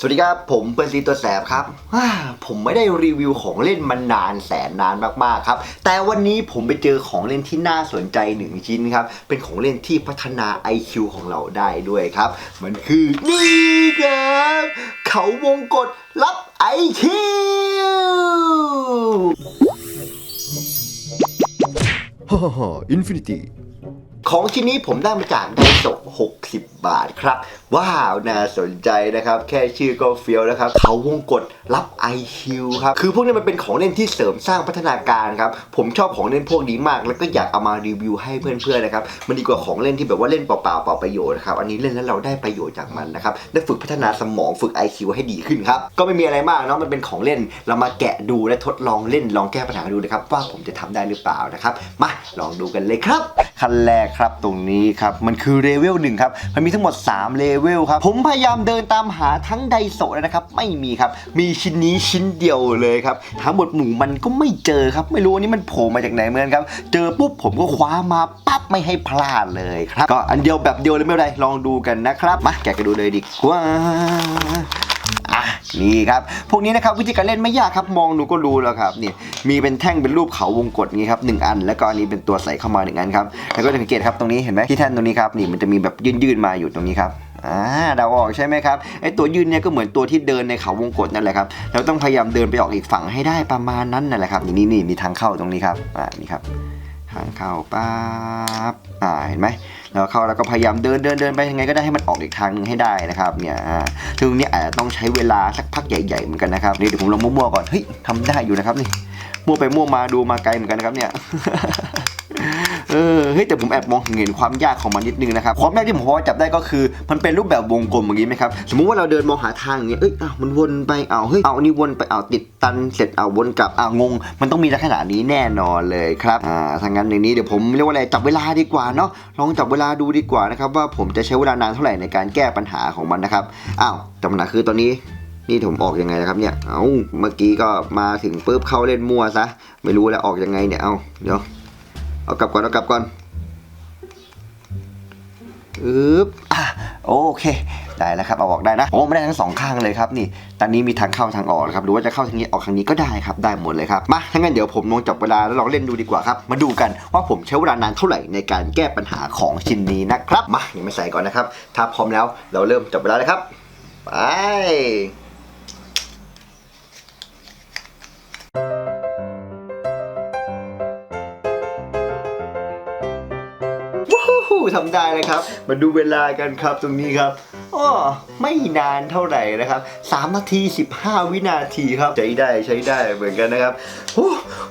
สวัสดีครับ ผมเปิร์ซีตัวแสบครับผมไม่ได้รีวิวของเล่นมานานแสนนานมากๆครับ แต่วันนี้ผมไปเจอของเล่นที่น่าสนใจหนึ่งชิ้นครับ เป็นของเล่นที่พัฒนา IQ ของเราได้ด้วยครับ มันคือนี่ครับ เขาวงกดรับ IQ ฮ่าฮ่าอินฟินิตี้ ของชิ้นนี้ผมได้มาจากไดโซ60 บาทครับ ว้าว น่าสนใจนะครับ แค่ชื่อก็เฟี้ยวแล้วครับ เขาวงกดรับ IQ ครับ คือพวกนี้มันเป็นของเล่นที่เสริมสร้างพัฒนาการครับ ผมชอบของเล่นพวกนี้มาก แล้วก็อยากเอามารีวิวให้เพื่อนๆนะครับ มันดีกว่าของเล่นที่แบบว่าเล่นเปล่าๆเปล่าประโยชน์นะครับ อันนี้เล่นแล้วเราได้ประโยชน์จากมันนะครับ ได้ฝึกพัฒนาสมองฝึก IQ ให้ดีขึ้นครับ ก็ไม่มีอะไรมากเนาะ มันเป็นของเล่น เรามาแกะดูและทดลองเล่นลองแก้ปัญหาดูนะครับว่าผมจะทำได้หรือเปล่านะครับ มาลองดูกันเลยครับ ขั้นแรกครับครับตรงนี้ครับมันคือเลเวลหนึ่งครับมันมีทั้งหมด3เลเวลครับผมพยายามเดินตามหาทั้งไดโซะแล้วนะครับไม่มีครับมีชิ้นนี้ชิ้นเดียวเลยครับหาบทหมู่มันก็ไม่เจอครับไม่รู้อันนี้มันโผล่มาจากไหนเหมือนกันครับเจอปุ๊บผมก็คว้ามาปั๊บไม่ให้พลาดเลยครับก็อันเดียวแบบเดียวเลยไม่เป็นไรลองดูกันนะครับมาแกะกันดูเลยดีกว่า อะนี่ครับ พวกนี้นะครับวิธีการเล่นไม่ยากครับมองดูก็รู้แล้วครับนี่มีเป็นแท่งเป็นรูปเขาวงกตนี้ครับหนึ่งอัน แล้วก็อันนี้เป็นตัวใส่เข้ามาหนึ่งอันครับแล้วก็จะสังเกตครับตรงนี้เห็นไหมที่แท่นตรงนี้ครับนี่มันจะมีแบบยื่นๆมาอยู่ตรงนี้ครับอ่าเดาออกใช่ไหมครับไอตัวยื่นเนี่ยก็เหมือนตัวที่เดินในเขาวงกตนั่นแหละครับเราต้องพยายามเดินไปออกอีกฝั่งให้ได้ประมาณนั้นนั่นแหละครับนี่นี่นี่มีทางเข้าตรงนี้ครับอ่านี่ครับทางเข้าปั๊บอ่าเห็นไหม แล้วเข้าแล้วก็พยายามเดินเดินเดินไปยังไงก็ได้ให้มันออกอีกทางหนึงให้ได้นะครับเนี่ยซึ่งตรงนี้อาจจะต้องใช้เวลาสักพักใหญ่ๆเหมือนกันนะครับนี่เดี๋ยวผมลองมั่วๆก่อนเฮ้ยทำได้อยู่นะครับนี่มั่วไปมั่วมาดูมาไกลเหมือนกันนะครับเนี่ย เออเฮ้ยแต่ผมแอบมองเห็นความยากของมันนิดนึงนะครับความยากที่ผมพอจับได้ก็คือ มันเป็นรูปแบบวงกลมอย่างนี้ไหมครับสมมุติว่าเราเดินมองหาทางอย่างเงี้ยเอ้ยอ้าวมันวนไปอ้าวเฮ้ยเอาอันนี้วนไปอ้าวติดตันเสร็จอ้าววนกลับอ้าวงง มันต้องมีลักษณะนี้แน่นอนเลยครับอ่าถ้างั้นอย่างนี้เดี๋ยวผมเรียกว่าอะไรจับเวลาดีกว่าเนาะลองจับเวลาดูดีกว่านะครับว่าผมจะใช้เวลานานเท่าไหร่ในการแก้ปัญหาของมันนะครับอ้าวแต่ปัญหาคือตอนนี้นี่ผมออกยังไงนะครับเนี่ย เอาเมื่อกี้ก็มาถึงปุ๊บเข้าเล่นมั่วซะ ไม่รู้แล้วออกยังไงเนี่ย เอาเดี๋ยว เอากลับก่อนเอากลับก่อนอึ๊บอะโอเค ได้แล้วครับเอาออกได้นะโอ้ไม่ได้ทั้งสองข้างเลยครับนี่ตอนนี้มีทางเข้าทางออกนะครับหรือว่าจะเข้าทางนี้ออกทางนี้ก็ได้ครับได้หมดเลยครับมาถ้างั้นเดี๋ยวผมลองจับเวลาแล้วลองเล่นดูดีกว่าครับมาดูกันว่าผมใช้เวลานานเท่าไหร่ในการแก้ปัญหาของชิ้นนี้นะครับมายังไม่ใส่ก่อนนะครับถ้าพร้อมแล้วเราเริ่มจับเวลาเลยครับไป ทำได้เลยครับ มาดูเวลากันครับตรงนี้ครับอ้อไม่นานเท่าไหร่นะครับ3นาที 15 วินาทีครับใช้ได้ใช้ได้เหมือนกันนะครับโอ้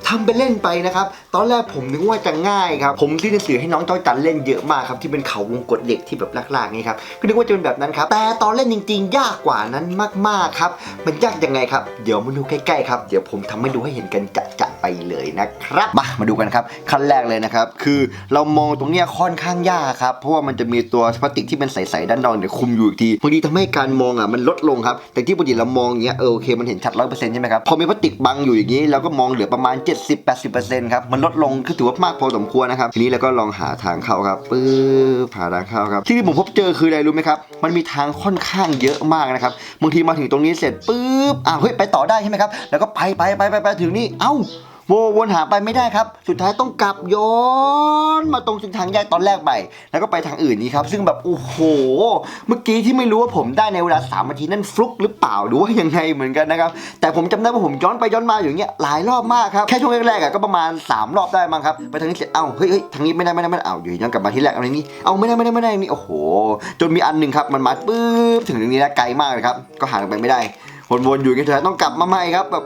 ทำไปเล่นไปนะครับ ตอนแรกผมนึกว่าจะง่ายครับ ผมที่หนังสือให้น้องจ้อยจันเล่นเยอะมากครับที่เป็นเขาวงกตเหล็กที่แบบลากๆนี่ครับก็นึกว่าจะเป็นแบบนั้นครับ แต่ตอนเล่นจริง ๆ ยากกว่านั้นมากๆครับ มันยากยังไงครับ เดี๋ยวมาดูใกล้ๆครับ เดี๋ยวผมทำให้ดูให้เห็นกันจะๆ ไปเลยนะครับ มามาดูกันครับขั้นแรกเลยนะครับ คือเรามองตรงเนี้ยค่อนข้างยากครับ เพราะว่ามันจะมีตัวพลาสติกที่เป็นใสๆด้านนอกเนี่ยคุมอยู่อีกทีบางทีทำให้การมองอะมันลดลงครับ แต่ที่ปกติเรามองอย่างเงี้ยเออโอเคมันเห็นชัดร้อยเปอร์เซ็นต์ใช่ไหมครับ พอมีพลาสติกบังอยู่อย่างนี้เราก็มองเหลือประมาณ 70-80%ครับมันลดลงคือถือว่ามากพอสมควรนะครับทีนี้เราก็ลองหาทางเข้าครับปึ๊บหาทางเข้าครับ ที่ที่ผมพบเจอคืออะไรรู้ไหมครับมันมีทางค่อนข้างเยอะมากนะครับบางทีมาถึงตรงนี้เสร็จปึ๊บอ้าเฮ้ยไปต่อได้ใช่ไหมครับแล้วก็ไปไปไปไปไปถึงนี่เอ้า โววนหาไปไม่ได้ครับ สุดท้ายต้องกลับย้อนมาตรงทางแยกตอนแรกไปแล้วก็ไปทางอื่นนี้ครับ ซึ่งแบบโอ้โห เมื่อกี้ที่ไม่รู้ว่าผมได้ในเวลา3นาทีนั่นฟลุกหรือเปล่าหรือว่ายังไงเหมือนกันนะครับ แต่ผมจำได้ว่าผมย้อนไปย้อนมาอย่างเงี้ยหลายรอบมากครับ แค่ช่วงแรกๆอะก็ประมาณ 3 รอบได้มั้งครับ ไปทางนี้เสร็จเอ้าเฮ้ยเฮ้ยทางนี้ไม่ได้ไม่ได้ไม่ได้เอ้าอยู่ย้อนกลับมาที่แรกอะไรนี้เอ้าไม่ได้ไม่ได้ไม่ได้นี่โอ้โห จนมีอันหนึ่งครับมันมาปึ๊บถึงตรงนี้แล้วไกลมากเลยครับก็หาไปไม่ได้ วนๆอยู่กันสุดท้ายต้องกลับมาใหม่ครับแบบ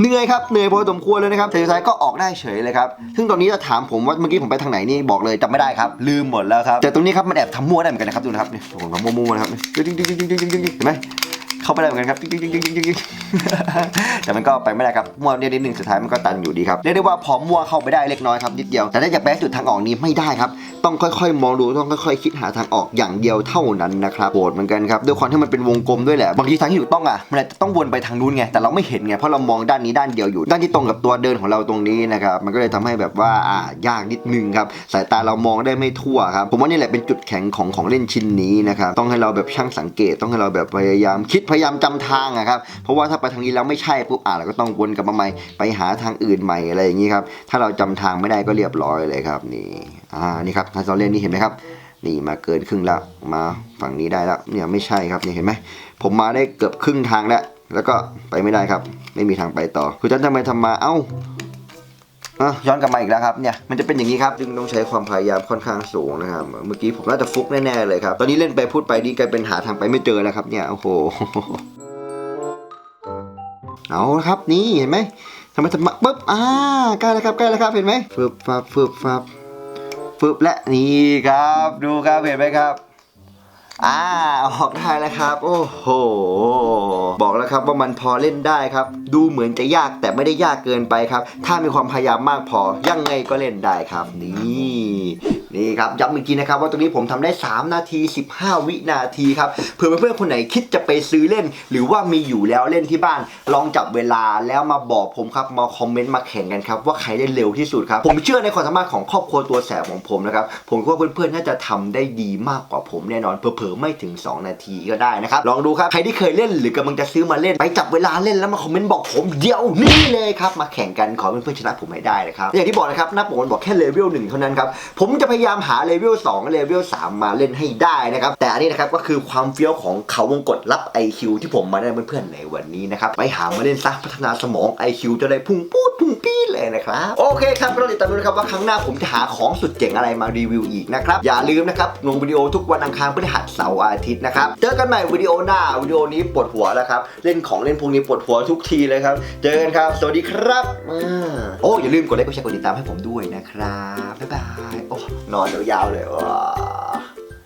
เหนื่อยครับเหนื่อยพอสมควรเลยนะครับแต่สุดท้ายก็ออกได้เฉยเลยครับซึ่งตอนนี้จะถามผมว่าเมื่อกี้ผมไปทางไหนนี่บอกเลยจำไม่ได้ครับ ลืมหมดแล้วครับแต่ตรงนี้ครับมันแอบทำมั่วได้เหมือนกันนะครับดูนะครับนี่ผมทำมั่วๆนะครับดึงดึงดึงดึงดึงดึงดึงเห็นไหม เข้าไปได้เหมือนกันครับแต่มันก็ไปไม่ได้ครับมั่วนิดนิดหนึ่งสุดท้ายมันก็ตันอยู่ดีครับเรียกได้ว่าพอมั่วเข้าไปได้เล็กน้อยครับนิดเดียวแต่ถ้าจะไปให้จุดทางออกนี้ไม่ได้ครับต้องค่อยๆ มองดูต้องค่อยๆ คิดหาทางออกอย่างเดียวเท่านั้นนะครับโหดเหมือนกันครับด้วยความที่มันเป็นวงกลมด้วยแหละบางทีทางที่ถูกต้องอะมันอาจจะต้องวนไปทางนู้นไงแต่เราไม่เห็นไงเพราะเรามองด้านนี้ด้านเดียวอยู่ ด้านที่ตรงกับตัวเดินของเราตรงนี้นะครับมันก็เลยทำให้แบบว่าอ่ายากนิดนึงครับสายตาเรามองได้ไม่ทั่วครับผมว่านี่แหละเป็นจุดแข็งของของเล่นชิ้นนี้นะครับต้องให้เราแบบช่างสังเกตต้องให้เราแบบพยายามคิดพยายามจำทางอะครับ เพราะว่าถ้าไปทางนี้แล้วไม่ใช่ปุ๊บอะเราก็ต้องวนกลับมาใหม่ไปหาทางอื่นใหม่อะไรอย่างนี้ครับ ถ้าเราจำทางไม่ได้ก็เรียบร้อยเลยครับ นี่ อ่า นี่ครับทางเราเล่นนี่เห็นไหมครับ นี่มาเกินครึ่งแล้ว มาฝั่งนี้ได้แล้ว เนี่ยไม่ใช่ครับเนี่ยเห็นไหม ผมมาได้เกือบครึ่งทางแล้ว แล้วก็ไปไม่ได้ครับ ไม่มีทางไปต่อ คือจันทำไมทำมา เอ้า อะย้อนกลับมาอีกแล้วครับเนี่ยมันจะเป็นอย่างนี้ครับจึงต้องใช้ความพยายามค่อนข้างสูงนะครับเมื่อกี้ผมน่าจะฟุกแน่ๆเลยครับตอนนี้เล่นไปพูดไปนี่กลายเป็นหาทางไปไม่เจอแล้วครับเนี่ยโอ้โหเอาครับนี่เห็นไหมทำไมทำมปุ๊บอ่าใกล้แล้วครับใกล้แล้วครับเห็นไหมฟึบฟับฟึบฟับฟึบและนี่ครับ ดูครับเห็นไหมครับ อ่าออกได้แล้วครับ โอ้โห บอกแล้วครับว่ามันพอเล่นได้ครับ ดูเหมือนจะยากแต่ไม่ได้ยากเกินไปครับ ถ้ามีความพยายามมากพอยังไงก็เล่นได้ครับ นี่ นี่ครับย้ำอีกทีนะครับว่าตรงนี้ผมทำได้ 3 นาที 15 วินาทีครับเผื่อเพื่อนๆคนไหนคิดจะไปซื้อเล่น หรือว่ามีอยู่แล้วเล่นที่บ้าน ลองจับเวลาแล้วมาบอกผมครับมาคอมเมนต์มาแข่งกันครับว่าใครได้เร็วที่สุดครับผมเชื่อในความสามารถของครอบครัวตัวแสบของผมนะครับผมคิดว่าเพื่อนๆน่าจะทำได้ดีมากกว่าผมแน่นอนเผลอๆไม่ถึง 2 นาทีก็ได้นะครับลองดูครับใครที่เคยเล่นหรือกำลังจะซื้อมาเล่น ไปจับเวลาเล่นแล้วมาคอมเมนต์บอกผมเดี๋ยวนี้เลยครับมาแข่งกันขอเพื่อนๆชนะผมให้ได้นะครับอย่างที่บอกนะครับหน้าปกมันบอกแค่เลเวลหนึ่งเท่านั้นครับผมจะพยายามหาเลเวล2เลเวล3มาเล่นให้ได้นะครับ แต่อันนี้นะครับก็คือความเฟี้ยวของเขาวงกดรับ IQ ที่ผมมาได้เพื่อนๆในวันนี้นะครับ ไปหามาเล่นซะพัฒนาสมอง IQ จะได้พุ่งปูดพุ่งปี้เลยนะครับ โอเคครับเราติดตามดูนะครับว่าครั้งหน้าผมจะหาของสุดเจ๋งอะไรมารีวิวอีกนะครับ อย่าลืมนะครับลงวิดีโอทุกวันอังคารพฤหัสเสาร์อาทิตย์นะครับ เจอกันใหม่วิดีโอหน้าวิดีโอนี้ปวดหัวแล้วครับ เล่นของเล่นพวกนี้ปวดหัวทุกทีเลยครับ เจอกันครับ สวัสดีครับอโอ้อย่าลืมกดไลค์กดแชร์กดติดตามให้ผมด้วยนะครับ บ๊ายบาย โอ้นอนยาวๆเลยว้า